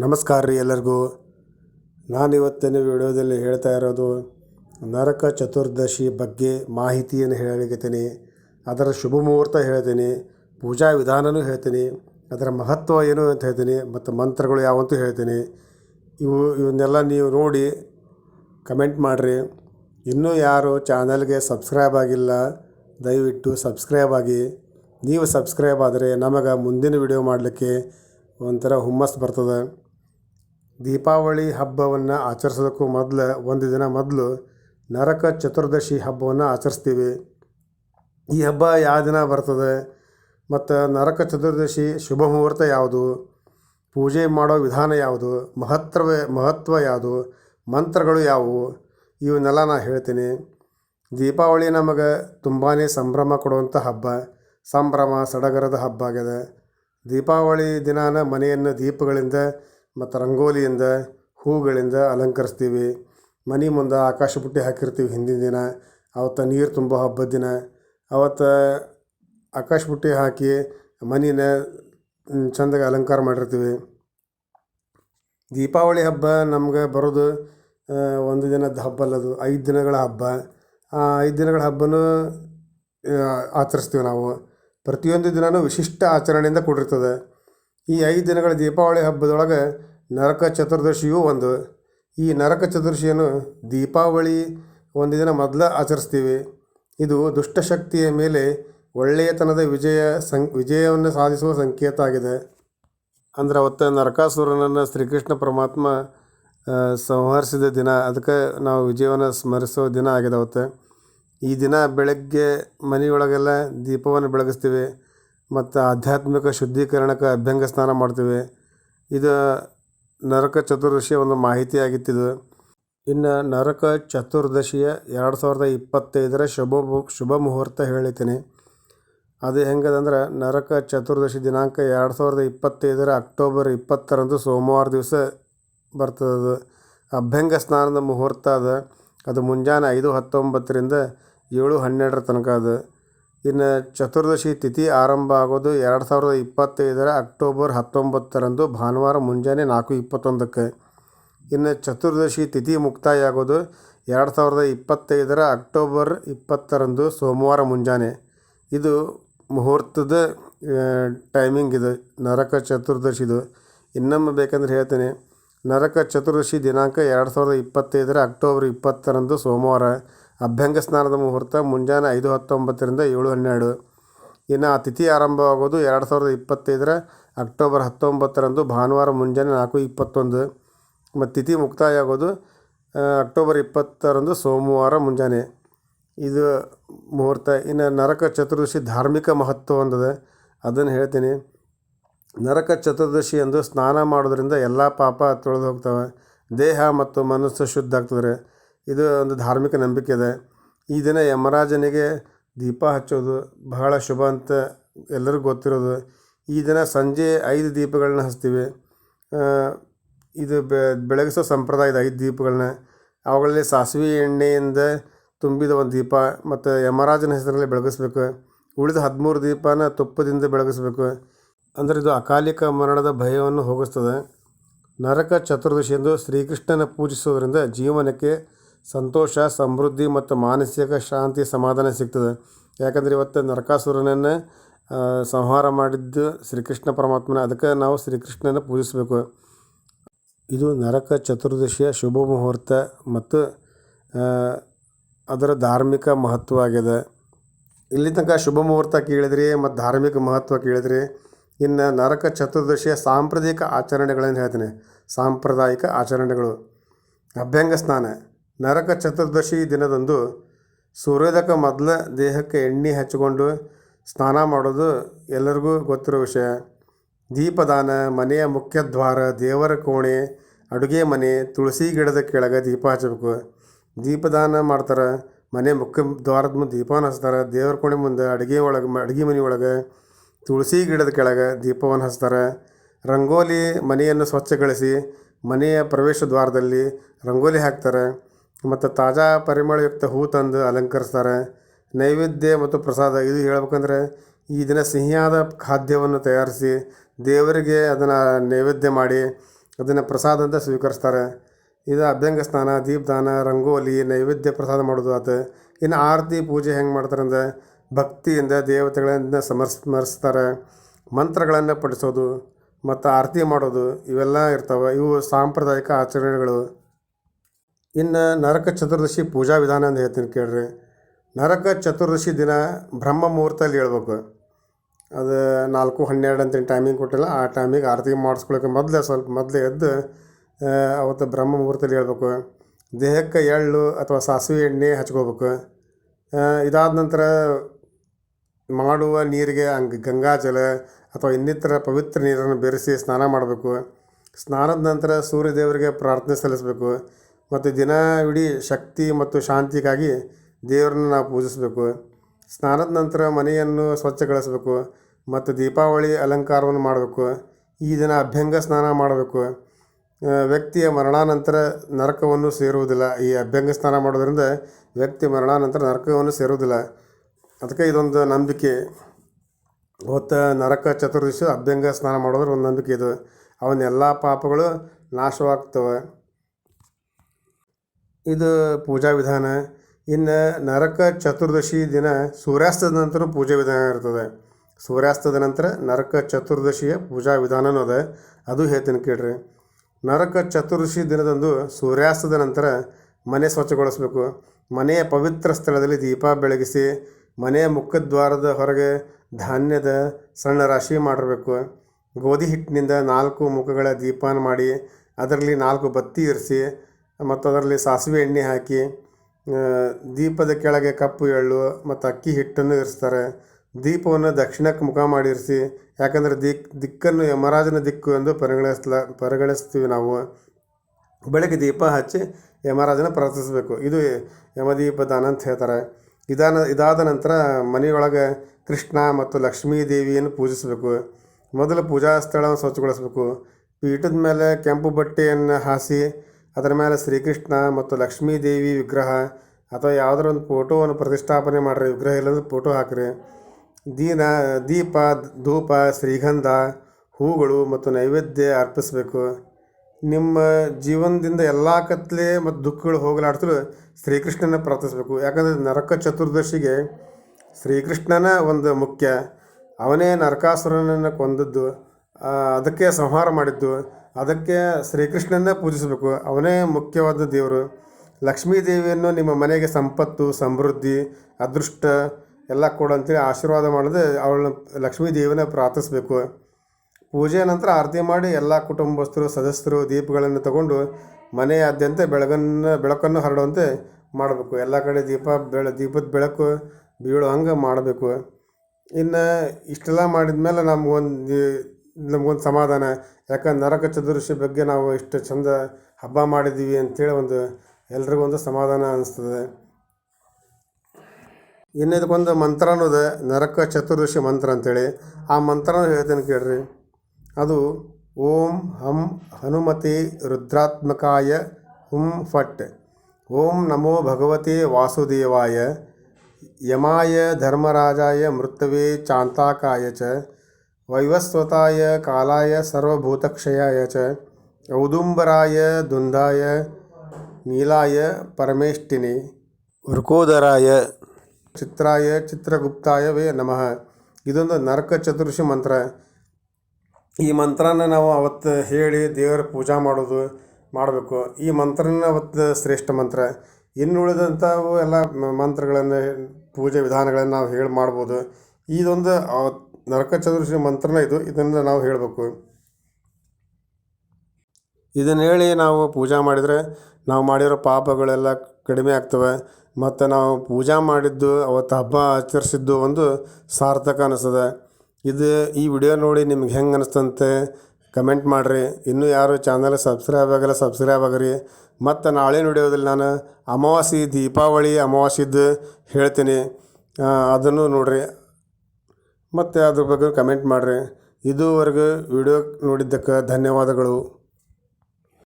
ನಮಸ್ಕಾರ ರೀ ಎಲ್ಲರಿಗೂ. ನಾನು ಇವತ್ತಿನ ವಿಡಿಯೋದಲ್ಲಿ ಹೇಳ್ತಾ ಇರೋದು, ನರಕ ಚತುರ್ದಶಿ ಬಗ್ಗೆ ಮಾಹಿತಿಯನ್ನು ಹೇಳಲಿಕತ್ತೀನಿ. ಅದರ ಶುಭ ಮುಹೂರ್ತ ಹೇಳ್ತೀನಿ. ಪೂಜಾ ವಿಧಾನನೂ ಹೇಳ್ತೀನಿ. ಅದರ ಮಹತ್ವ ಏನು ಅಂತ ಹೇಳ್ತೀನಿ. ಮತ್ತು ಮಂತ್ರಗಳು ಯಾವಂತೂ ಹೇಳ್ತೀನಿ. ಇವು, ಇವನ್ನೆಲ್ಲ ನೀವು ನೋಡಿ ಕಮೆಂಟ್ ಮಾಡಿರಿ. ಇನ್ನೂ ಯಾರು ಚಾನಲ್ಗೆ ಸಬ್ಸ್ಕ್ರೈಬ್ ಆಗಿಲ್ಲ, ದಯವಿಟ್ಟು ಸಬ್ಸ್ಕ್ರೈಬ್ ಆಗಿ. ನೀವು ಸಬ್ಸ್ಕ್ರೈಬ್ ಆದರೆ ನಮಗೆ ಮುಂದಿನ ವಿಡಿಯೋ ಮಾಡಲಿಕ್ಕೆ ಒಂಥರ ಹುಮ್ಮಸ್ಸು ಬರ್ತದೆ. ದೀಪಾವಳಿ ಹಬ್ಬವನ್ನು ಆಚರಿಸೋದಕ್ಕೂ ಮೊದಲು ಒಂದು ದಿನ ಮೊದಲು ನರಕ ಚತುರ್ದಶಿ ಹಬ್ಬವನ್ನು ಆಚರಿಸ್ತೀವಿ. ಈ ಹಬ್ಬ ಯಾವ ದಿನ ಬರ್ತದೆ? ಮತ್ತು ನರಕ ಚತುರ್ದಶಿ ಶುಭ ಮುಹೂರ್ತ ಯಾವುದು? ಪೂಜೆ ಮಾಡೋ ವಿಧಾನ ಯಾವುದು? ಮಹತ್ವ ಮಹತ್ವ ಯಾವುದು? ಮಂತ್ರಗಳು ಯಾವುವು? ಇವನ್ನೆಲ್ಲ ನಾನು ಹೇಳ್ತೀನಿ. ದೀಪಾವಳಿ ನಮಗೆ ತುಂಬಾ ಸಂಭ್ರಮ ಕೊಡುವಂಥ ಹಬ್ಬ. ಸಂಭ್ರಮ, ಸಡಗರದ ಹಬ್ಬ ಆಗಿದೆ ದೀಪಾವಳಿ ದಿನಾನ ಮನೆಯನ್ನು ದೀಪಗಳಿಂದ ಮತ್ತು ರಂಗೋಲಿಯಿಂದ, ಹೂಗಳಿಂದ ಅಲಂಕರಿಸ್ತೀವಿ. ಮನೆ ಮುಂದೆ ಆಕಾಶ ಬುಟ್ಟಿ ಹಾಕಿರ್ತೀವಿ ಹಿಂದಿನ ದಿನ. ಅವತ್ತು ನೀರು ತುಂಬೋ ಹಬ್ಬದ ದಿನ. ಅವತ್ತು ಆಕಾಶ ಬುಟ್ಟಿ ಹಾಕಿ ಮನೆನ ಚಂದಗೆ ಅಲಂಕಾರ ಮಾಡಿರ್ತೀವಿ. ದೀಪಾವಳಿ ಹಬ್ಬ ನಮ್ಗೆ ಬರೋದು ಒಂದು ದಿನದ ಹಬ್ಬ ಅಲ್ಲದು ಐದು ದಿನಗಳ ಹಬ್ಬ. ಆ ಐದು ದಿನಗಳ ಹಬ್ಬನೂ ಆಚರಿಸ್ತೀವಿ ನಾವು. ಪ್ರತಿಯೊಂದು ದಿನವೂ ವಿಶಿಷ್ಟ ಆಚರಣೆಯಿಂದ ಕೂಡಿರ್ತದೆ. ಈ ಐದು ದಿನಗಳ ದೀಪಾವಳಿ ಹಬ್ಬದೊಳಗೆ ನರಕ ಚತುರ್ದಶಿಯೂ ಒಂದು. ಈ ನರಕ ಚತುರ್ದಶಿಯನ್ನು ದೀಪಾವಳಿ ಒಂದು ದಿನ ಮೊದಲು ಆಚರಿಸ್ತೀವಿ. ಇದು ದುಷ್ಟಶಕ್ತಿಯ ಮೇಲೆ ಒಳ್ಳೆಯತನದ ವಿಜಯ ಸಂ, ವಿಜಯವನ್ನು ಸಾಧಿಸುವ ಸಂಕೇತ ಆಗಿದೆ. ಅಂದ್ರೆ ಅವತ್ತು ನರಕಾಸುರನನ್ನು ಶ್ರೀಕೃಷ್ಣ ಪರಮಾತ್ಮ ಸಂಹರಿಸಿದ ದಿನ, ಅದಕ್ಕೆ ನಾವು ವಿಜಯವನ್ನು ಸ್ಮರಿಸೋ ದಿನ ಆಗಿದೆ ಅವತ್ತು. ಈ ದಿನ ಬೆಳಗ್ಗೆ ಮನೆಯೊಳಗೆಲ್ಲ ದೀಪವನ್ನು ಬೆಳಗಿಸ್ತೀವಿ. ಮತ್ತು ಆಧ್ಯಾತ್ಮಿಕ ಶುದ್ಧೀಕರಣಕ್ಕೆ ಅಭ್ಯಂಗ ಸ್ನಾನ ಮಾಡ್ತೀವಿ. ಇದು ನರಕ ಚತುರ್ದಶಿಯ ಒಂದು ಮಾಹಿತಿ ಆಗಿತ್ತಿದು. ಇನ್ನು ನರಕ ಚತುರ್ದಶಿಯ ಎರಡು ಸಾವಿರದ ಇಪ್ಪತ್ತೈದರ ಶುಭ ಶುಭ ಮುಹೂರ್ತ ಹೇಳಿತೀನಿ. ಅದು ಹೆಂಗದಂದ್ರೆ ನರಕ ಚತುರ್ದಶಿ ದಿನಾಂಕ ಎರಡು ಸಾವಿರದ ಇಪ್ಪತ್ತೈದರ ಅಕ್ಟೋಬರ್ ಇಪ್ಪತ್ತರಂದು ಸೋಮವಾರ ದಿವಸ ಬರ್ತದದು. ಅಭ್ಯಂಗ ಸ್ನಾನದ ಮುಹೂರ್ತ ಅದ. ಅದು ಮುಂಜಾನೆ ಐದು ಹತ್ತೊಂಬತ್ತರಿಂದ ಏಳು ಹನ್ನೆರಡರ ತನಕ ಅದು. ಇನ್ನು ಚತುರ್ದಶಿ ತಿಥಿ ಆರಂಭ ಆಗೋದು ಎರಡು ಸಾವಿರದ ಇಪ್ಪತ್ತೈದರ ಅಕ್ಟೋಬರ್ ಹತ್ತೊಂಬತ್ತರಂದು ಭಾನುವಾರ ಮುಂಜಾನೆ ನಾಲ್ಕು ಇಪ್ಪತ್ತೊಂದಕ್ಕೆ. ಇನ್ನು ಚತುರ್ದಶಿ ತಿಥಿ ಮುಕ್ತಾಯ ಆಗೋದು ಎರಡು ಸಾವಿರದ ಇಪ್ಪತ್ತೈದರ ಅಕ್ಟೋಬರ್ ಇಪ್ಪತ್ತರಂದು ಸೋಮವಾರ ಮುಂಜಾನೆ. ಇದು ಮುಹೂರ್ತದ ಟೈಮಿಂಗ್ ಇದು, ನರಕ ಚತುರ್ದಶಿದು ಇನ್ನೊಮ್ಮೆ ಬೇಕಂದ್ರೆ ಹೇಳ್ತೇನೆ, ನರಕ ಚತುರ್ದಶಿ ದಿನಾಂಕ ಎರಡು ಸಾವಿರದ ಇಪ್ಪತ್ತೈದರ ಅಕ್ಟೋಬರ್ ಇಪ್ಪತ್ತರಂದು ಸೋಮವಾರ. ಅಭ್ಯಂಗ ಸ್ನಾನದ ಮುಹೂರ್ತ ಮುಂಜಾನೆ ಐದು ಹತ್ತೊಂಬತ್ತರಿಂದ ಏಳು ಹನ್ನೆರಡು. ಇನ್ನು ಆ ತಿಥಿ ಆರಂಭವಾಗೋದು ಎರಡು ಸಾವಿರದ ಇಪ್ಪತ್ತೈದರ ಅಕ್ಟೋಬರ್ ಹತ್ತೊಂಬತ್ತರಂದು ಭಾನುವಾರ ಮುಂಜಾನೆ ನಾಲ್ಕು ಇಪ್ಪತ್ತೊಂದು. ಮತ್ತು ತಿಥಿ ಮುಕ್ತಾಯ ಆಗೋದು ಅಕ್ಟೋಬರ್ ಇಪ್ಪತ್ತರಂದು ಸೋಮವಾರ ಮುಂಜಾನೆ. ಇದು ಮುಹೂರ್ತ. ಇನ್ನು ನರಕ ಚತುರ್ದಶಿ ಧಾರ್ಮಿಕ ಮಹತ್ವ ಹೊಂದಿದೆ. ಅದನ್ನು ಹೇಳ್ತೀನಿ. ನರಕ ಚತುರ್ದಶಿ ಎಂದು ಸ್ನಾನ ಮಾಡೋದ್ರಿಂದ ಎಲ್ಲ ಪಾಪ ತೊಳೆದು ಹೋಗ್ತವೆ. ದೇಹ ಮತ್ತು ಮನಸ್ಸು ಶುದ್ಧ ಆಗ್ತದೆ. ಇದು ಒಂದು ಧಾರ್ಮಿಕ ನಂಬಿಕೆ ಇದೆ. ಈ ದಿನ ಯಮರಾಜನಿಗೆ ದೀಪ ಹಚ್ಚೋದು ಬಹಳ ಶುಭ ಅಂತ ಎಲ್ಲರಿಗೂ ಗೊತ್ತಿರೋದು. ಈ ದಿನ ಸಂಜೆ ಐದು ದೀಪಗಳನ್ನ ಹಚ್ತೀವಿ. ಇದು ಬೆಳಗಿಸೋ ಸಂಪ್ರದಾಯದ ಐದು ದೀಪಗಳನ್ನ. ಅವುಗಳಲ್ಲಿ ಸಾಸಿವೆ ಎಣ್ಣೆಯಿಂದ ತುಂಬಿದ ಒಂದು ದೀಪ ಮತ್ತು ಯಮರಾಜನ ಹೆಸರಲ್ಲಿ ಬೆಳಗಿಸ್ಬೇಕು. ಉಳಿದ ಹದಿಮೂರು ದೀಪನ ತುಪ್ಪದಿಂದ ಬೆಳಗಿಸ್ಬೇಕು. ಅಂದರೆ ಇದು ಅಕಾಲಿಕ ಮರಣದ ಭಯವನ್ನು ಹೋಗಿಸ್ತದೆ. ನರಕ ಚತುರ್ದಶಿ ಎಂದು ಶ್ರೀಕೃಷ್ಣನ ಪೂಜಿಸೋದರಿಂದ ಜೀವನಕ್ಕೆ ಸಂತೋಷ, ಸಮೃದ್ಧಿ ಮತ್ತು ಮಾನಸಿಕ ಶಾಂತಿ ಸಮಾಧಾನ ಸಿಗ್ತದೆ. ಯಾಕಂದರೆ ಇವತ್ತು ನರಕಾಸುರನನ್ನು ಸಂಹಾರ ಮಾಡಿದ್ದು ಶ್ರೀಕೃಷ್ಣ ಪರಮಾತ್ಮನ. ಅದಕ್ಕೆ ನಾವು ಶ್ರೀಕೃಷ್ಣನ ಪೂಜಿಸಬೇಕು. ಇದು ನರಕ ಚತುರ್ದಶಿಯ ಶುಭ ಮುಹೂರ್ತ ಮತ್ತು ಅದರ ಧಾರ್ಮಿಕ ಮಹತ್ವ ಆಗಿದೆ. ಇಲ್ಲಿ ತನಕ ಶುಭ ಮುಹೂರ್ತ ಕೇಳಿದ್ರಿ ಮತ್ತು ಧಾರ್ಮಿಕ ಮಹತ್ವ ಕೇಳಿದ್ರಿ. ಇನ್ನು ನರಕ ಚತುರ್ದಶಿಯ ಸಾಂಪ್ರದಾಯಿಕ ಆಚರಣೆಗಳನ್ನು ಹೇಳ್ತೀನಿ? ಸಾಂಪ್ರದಾಯಿಕ ಆಚರಣೆಗಳು. ಅಭ್ಯಂಗ ಸ್ನಾನ. ನರಕ ಚತುರ್ದಶಿ ದಿನದಂದು ಸೂರ್ಯೋದಕ ಮೊದಲ ದೇಹಕ್ಕೆ ಎಣ್ಣೆ ಹಚ್ಚಿಕೊಂಡು ಸ್ನಾನ ಮಾಡೋದು ಎಲ್ಲರಿಗೂ ಗೊತ್ತಿರೋ ವಿಷಯ. ದೀಪದಾನ, ಮನೆಯ ಮುಖ್ಯ ದ್ವಾರ, ದೇವರ ಕೋಣೆ, ಅಡುಗೆ ಮನೆ, ತುಳಸಿ ಗಿಡದ ಕೆಳಗೆ ದೀಪ ಹಚ್ಚಬೇಕು. ದೀಪದಾನ ಮಾಡ್ತಾರೆ, ಮನೆ ಮುಖ್ಯ ದ್ವಾರದ ಮುಂದೆ ದೀಪವನ್ನು ಹಚ್ತಾರೆ, ದೇವರ ಕೋಣೆ ಮುಂದೆ ಅಡುಗೆ ಒಳಗೆ, ಅಡುಗೆ ಮನೆ ಒಳಗೆ ತುಳಸಿ ಗಿಡದ ಕೆಳಗೆ ದೀಪವನ್ನು ಹಚ್ತಾರೆ. ರಂಗೋಲಿ ಮನೆಯನ್ನು ಸ್ವಚ್ಛಗೊಳಿಸಿ ಮನೆಯ ಪ್ರವೇಶ ದ್ವಾರದಲ್ಲಿ ರಂಗೋಲಿ ಹಾಕ್ತಾರೆ. ಮತ್ತು ತಾಜಾ ಪರಿಮಳಯುಕ್ತ ಹೂ ತಂದು ಅಲಂಕರಿಸ್ತಾರೆ. ನೈವೇದ್ಯ ಮತ್ತು ಪ್ರಸಾದ, ಇದು ಹೇಳ್ಬೇಕಂದ್ರೆ ಈ ದಿನ ಸಿಹಿಯಾದ ಖಾದ್ಯವನ್ನು ತಯಾರಿಸಿ ದೇವರಿಗೆ ಅದನ್ನು ನೈವೇದ್ಯ ಮಾಡಿ ಅದನ್ನು ಪ್ರಸಾದ ಅಂತ ಸ್ವೀಕರಿಸ್ತಾರೆ. ಇದು ಅಭ್ಯಂಗ ಸ್ನಾನ, ದೀಪದಾನ, ರಂಗೋಲಿ, ನೈವೇದ್ಯ ಪ್ರಸಾದ ಮಾಡೋದು ಆತು. ಇನ್ನು ಆರತಿ, ಪೂಜೆ ಹೆಂಗೆ ಮಾಡ್ತಾರೆ ಅಂದ್ರೆ ಭಕ್ತಿಯಿಂದ ದೇವತೆಗಳನ್ನು ಸಮರ್ಸ್ ಸ್ಮರಿಸ್ತಾರೆ ಮಂತ್ರಗಳನ್ನು ಪಠಿಸೋದು ಮತ್ತು ಆರತಿ ಮಾಡೋದು ಇವೆಲ್ಲ ಇರ್ತವೆ. ಇವು ಸಾಂಪ್ರದಾಯಿಕ ಆಚರಣೆಗಳು. ಇನ್ನು ನರಕ ಚತುರ್ದಶಿ ಪೂಜಾ ವಿಧಾನ ಅಂತ ಹೇಳ್ತೀನಿ ಕೇಳ್ರಿ. ನರಕ ಚತುರ್ದಶಿ ದಿನ ಬ್ರಹ್ಮ ಮುಹೂರ್ತಲ್ಲಿ ಹೇಳ್ಬೇಕು. ಅದು ನಾಲ್ಕು ಹನ್ನೆರಡು ಅಂತೇನು ಟೈಮಿಂಗ್ ಕೊಟ್ಟಿಲ್ಲ. ಆ ಟೈಮಿಗೆ ಆರತಿ ಮಾಡಿಸ್ಕೊಳಕ್ಕೆ ಮೊದಲೇ ಸ್ವಲ್ಪ ಮೊದಲೇ ಎದ್ದು ಅವತ್ತು ಬ್ರಹ್ಮ ಮುಹೂರ್ತದಲ್ಲಿ ಹೇಳ್ಬೇಕು. ದೇಹಕ್ಕೆ ಎಳ್ಳು ಅಥವಾ ಸಾಸಿವೆ ಎಣ್ಣೆ ಹಚ್ಕೋಬೇಕು. ಇದಾದ ನಂತರ ಮಾಡುವ ನೀರಿಗೆ ಹಂಗೆ ಗಂಗಾಜಲ ಅಥವಾ ಇನ್ನಿತರ ಪವಿತ್ರ ನೀರನ್ನು ಬೆರೆಸಿ ಸ್ನಾನ ಮಾಡಬೇಕು. ಸ್ನಾನದ ನಂತರ ಸೂರ್ಯದೇವರಿಗೆ ಪ್ರಾರ್ಥನೆ ಸಲ್ಲಿಸಬೇಕು. ಮತ್ತು ದಿನವಿಡೀ ಶಕ್ತಿ ಮತ್ತು ಶಾಂತಿಗಾಗಿ ದೇವರನ್ನು ನಾವು ಪೂಜಿಸಬೇಕು. ಸ್ನಾನದ ನಂತರ ಮನೆಯನ್ನು ಸ್ವಚ್ಛಗೊಳಿಸಬೇಕು ಮತ್ತು ದೀಪಾವಳಿ ಅಲಂಕಾರವನ್ನು ಮಾಡಬೇಕು. ಈ ದಿನ ಅಭ್ಯಂಗ ಸ್ನಾನ ಮಾಡಬೇಕು. ವ್ಯಕ್ತಿಯ ಮರಣಾನಂತರ ನರಕವನ್ನು ಸೇರುವುದಿಲ್ಲ. ಈ ಅಭ್ಯಂಗ ಸ್ನಾನ ಮಾಡೋದರಿಂದ ವ್ಯಕ್ತಿ ಮರಣಾನಂತರ ನರಕವನ್ನು ಸೇರುವುದಿಲ್ಲ. ಅದಕ್ಕೆ ಇದೊಂದು ನಂಬಿಕೆ. ಹೊತ್ತ ನರಕ ಚತುರ್ದಶಿ ಅಭ್ಯಂಗ ಸ್ನಾನ ಮಾಡೋದ್ರ ಒಂದು ನಂಬಿಕೆ ಇದು. ಅವನ್ನೆಲ್ಲ ಪಾಪಗಳು ನಾಶವಾಗ್ತವೆ. ಇದು ಪೂಜಾ ವಿಧಾನ. ಇನ್ನು ನರಕ ಚತುರ್ದಶಿ ದಿನ ಸೂರ್ಯಾಸ್ತದ ನಂತರ ಪೂಜಾ ವಿಧಾನ ಇರ್ತದೆ. ಸೂರ್ಯಾಸ್ತದ ನಂತರ ನರಕ ಚತುರ್ದಶಿಯ ಪೂಜಾ ವಿಧಾನನೂ ಅದ. ಅದು ಹೇಳ್ತೀನಿ ಕೇಳ್ರಿ. ನರಕ ಚತುರ್ದಶಿ ದಿನದಂದು ಸೂರ್ಯಾಸ್ತದ ನಂತರ ಮನೆ ಸ್ವಚ್ಛಗೊಳಿಸಬೇಕು. ಮನೆಯ ಪವಿತ್ರ ಸ್ಥಳದಲ್ಲಿ ದೀಪ ಬೆಳಗಿಸಿ ಮನೆಯ ಮುಖದ್ವಾರದ ಹೊರಗೆ ಧಾನ್ಯದ ಸಣ್ಣ ರಾಶಿ ಮಾಡಿರಬೇಕು. ಗೋಧಿ ಹಿಟ್ಟಿನಿಂದ ನಾಲ್ಕು ಮುಖಗಳ ದೀಪಾನ ಮಾಡಿ ಅದರಲ್ಲಿ ನಾಲ್ಕು ಬತ್ತಿ ಇರಿಸಿ ಮತ್ತು ಅದರಲ್ಲಿ ಸಾಸಿವೆ ಎಣ್ಣೆ ಹಾಕಿ ದೀಪದ ಕೆಳಗೆ ಕಪ್ಪು ಎಳ್ಳು ಮತ್ತು ಅಕ್ಕಿ ಹಿಟ್ಟನ್ನು ಇರಿಸ್ತಾರೆ. ದೀಪವನ್ನು ದಕ್ಷಿಣಕ್ಕೆ ಮುಖ ಮಾಡಿ ಇರಿಸಿ, ಯಾಕಂದರೆ ದಿಕ್, ದಿಕ್ಕನ್ನು ಯಮರಾಜನ ದಿಕ್ಕು ಎಂದು ಪರಿಗಣಿಸ್ಲ, ಪರಿಗಣಿಸ್ತೀವಿ ನಾವು. ಬೆಳಗ್ಗೆ ದೀಪ ಹಚ್ಚಿ ಯಮರಾಜನ ಪ್ರಾರ್ಥಿಸಬೇಕು. ಇದು ಯಮದೀಪ ದಾನ ಅಂತ ಹೇಳ್ತಾರೆ. ಇದಾನ, ಇದಾದ ನಂತರ ಮನೆಯೊಳಗೆ ಕೃಷ್ಣ ಮತ್ತು ಲಕ್ಷ್ಮೀ ದೇವಿಯನ್ನು ಪೂಜಿಸಬೇಕು. ಮೊದಲು ಪೂಜಾ ಸ್ಥಳವನ್ನು ಸ್ವಚ್ಛಗೊಳಿಸಬೇಕು. ಪೀಠದ ಮೇಲೆ ಕೆಂಪು ಬಟ್ಟೆಯನ್ನು ಹಾಸಿ ಅದರ ಮೇಲೆ ಶ್ರೀಕೃಷ್ಣ ಮತ್ತು ಲಕ್ಷ್ಮೀ ದೇವಿ ವಿಗ್ರಹ ಅಥವಾ ಯಾವುದರ ಒಂದು ಫೋಟೋವನ್ನು ಪ್ರತಿಷ್ಠಾಪನೆ ಮಾಡಿರಿ, ವಿಗ್ರಹ ಇಲ್ಲಂದ್ರೆ ಫೋಟೋ ಹಾಕಿರಿ. ದೀನ, ದೀಪ, ಧೂಪ, ಶ್ರೀಗಂಧ, ಹೂಗಳು ಮತ್ತು ನೈವೇದ್ಯ ಅರ್ಪಿಸಬೇಕು. ನಿಮ್ಮ ಜೀವನದಿಂದ ಎಲ್ಲ ಕತ್ಲೆ ಮತ್ತು ದುಃಖಗಳು ಹೋಗಲಾಡ್ತರೂ ಶ್ರೀಕೃಷ್ಣನ ಪ್ರಾರ್ಥಿಸಬೇಕು. ಯಾಕಂದರೆ ನರಕ ಚತುರ್ದಶಿಗೆ ಶ್ರೀಕೃಷ್ಣನ ಒಂದು ಮುಖ್ಯ. ಅವನೇ ನರಕಾಸುರನನ್ನು ಕೊಂದದ್ದು ಅದಕ್ಕೆ ಸಂಹಾರ ಮಾಡಿದ್ದು. ಅದಕ್ಕೆ ಶ್ರೀಕೃಷ್ಣನ್ನೇ ಪೂಜಿಸಬೇಕು. ಅವನೇ ಮುಖ್ಯವಾದ ದೇವರು. ಲಕ್ಷ್ಮೀ ದೇವಿಯನ್ನು ನಿಮ್ಮ ಮನೆಗೆ ಸಂಪತ್ತು, ಸಮೃದ್ಧಿ, ಅದೃಷ್ಟ ಎಲ್ಲ ಕೊಡು ಅಂತೇಳಿ ಆಶೀರ್ವಾದ ಮಾಡಿದ್ರೆ ಅವಳ ಲಕ್ಷ್ಮೀ ದೇವಿನ ಪ್ರಾರ್ಥಿಸಬೇಕು. ಪೂಜೆ ನಂತರ ಆರತಿ ಮಾಡಿ ಎಲ್ಲ ಕುಟುಂಬಸ್ಥರು, ಸದಸ್ಯರು ದೀಪಗಳನ್ನು ತಗೊಂಡು ಮನೆಯಾದ್ಯಂತ ಬೆಳಗನ್ನು, ಬೆಳಕನ್ನು ಹರಡುವಂತೆ ಮಾಡಬೇಕು. ಎಲ್ಲ ಕಡೆ ದೀಪ ಬೆಳ, ದೀಪದ ಬೆಳಕು ಬೀಳೋ ಹಂಗೆ ಮಾಡಬೇಕು. ಇನ್ನು ಇಷ್ಟೆಲ್ಲ ಮಾಡಿದ ಮೇಲೆ ನಮಗೊಂದು ನಮಗೊಂದು ಸಮಾಧಾನ. ಯಾಕಂದ್ರೆ ನರಕ ಚತುರ್ದಶಿ ಬಗ್ಗೆ ನಾವು ಇಷ್ಟು ಚಂದ ಹಬ್ಬ ಮಾಡಿದ್ದೀವಿ ಅಂತೇಳಿ ಒಂದು ಎಲ್ರಿಗೂ ಒಂದು ಸಮಾಧಾನ ಅನ್ನಿಸ್ತದೆ ಇನ್ನು ಇದಕ್ಕೊಂದು ಮಂತ್ರ ಅನ್ನೋದು, ನರಕ ಚತುರ್ದಶಿ ಮಂತ್ರ ಅಂತೇಳಿ. ಆ ಮಂತ್ರನೂ ಹೇಳ್ತೇನೆ ಕೇಳ್ರಿ. ಅದು ಓಂ ಹಂ ಹನುಮತಿ ರುದ್ರಾತ್ಮಕಾಯ ಹುಂ ಫಟ್. ಓಂ ನಮೋ ಭಗವತಿ ವಾಸುದೇವಾಯ. ಯಮಾಯ ಧರ್ಮರಾಜಾಯ ಮೃತವೇ ಚಾಂತಾಕಾಯ ಚ. ವೈವಸ್ವತಾಯ ಕಾಲಾಯ ಸರ್ವಭೂತಕ್ಷಯಾಯ ಚ ಔದುಂಬರಾಯ ದುಂದಾಯ ನೀಲಾಯ ಪರಮೇಷ್ಟಿನಿ ವೃಕೋದರಾಯ ಚಿತ್ರಾಯ ಚಿತ್ರಗುಪ್ತಾಯ ವೇ ನಮಃ. ಇದೊಂದು ನರಕ ಚತುರ್ಶಿ ಮಂತ್ರ. ಈ ಮಂತ್ರನ ನಾವು ಅವತ್ತು ಹೇಳಿ ದೇವರ ಪೂಜಾ ಮಾಡೋದು ಮಾಡಬೇಕು. ಈ ಮಂತ್ರನ ಅವತ್ತು ಶ್ರೇಷ್ಠ ಮಂತ್ರ. ಇನ್ನು ಉಳಿದಂಥವು ಎಲ್ಲ ಮಂತ್ರಗಳನ್ನು ಪೂಜೆ ವಿಧಾನಗಳನ್ನು ನಾವು ಹೇಳಿ ಮಾಡ್ಬೋದು. ಇದೊಂದು ನರಕ ಚತುರ್ಶಿ ಮಂತ್ರನ ಇದು. ಇದನ್ನು ನಾವು ಹೇಳಬೇಕು. ಇದನ್ನು ಹೇಳಿ ನಾವು ಪೂಜಾ ಮಾಡಿದರೆ ನಾವು ಮಾಡಿರೋ ಪಾಪಗಳೆಲ್ಲ ಕಡಿಮೆ ಆಗ್ತವೆ. ಮತ್ತು ನಾವು ಪೂಜಾ ಮಾಡಿದ್ದು, ಅವತ್ತು ಹಬ್ಬ ಆಚರಿಸಿದ್ದು ಒಂದು ಸಾರ್ಥಕ ಅನಿಸ್ತದೆ. ಇದು ಈ ವಿಡಿಯೋ ನೋಡಿ ನಿಮ್ಗೆ ಹೆಂಗೆ ಅನಿಸ್ತಂತೆ ಕಮೆಂಟ್ ಮಾಡಿರಿ. ಇನ್ನೂ ಯಾರು ಚಾನಲ್ ಸಬ್ಸ್ಕ್ರೈಬ್ ಆಗಿಲ್ಲ, ಸಬ್ಸ್ಕ್ರೈಬ್ ಆಗಿರಿ. ಮತ್ತು ನಾಳೆ ವಿಡಿಯೋದಲ್ಲಿ ನಾನು ಅಮಾವಾಸ್ಯೆ ದೀಪಾವಳಿ ಅಮಾವಾಸ್ಯದ್ದು ಹೇಳ್ತೀನಿ. ಅದನ್ನು ನೋಡಿರಿ. ಮತ್ತು ಅದ್ರ ಬಗ್ಗೆ ಕಮೆಂಟ್ ಮಾಡಿರಿ. ಇದುವರೆಗೂ ವಿಡಿಯೋ ನೋಡಿದ್ದಕ್ಕೆ ಧನ್ಯವಾದಗಳು.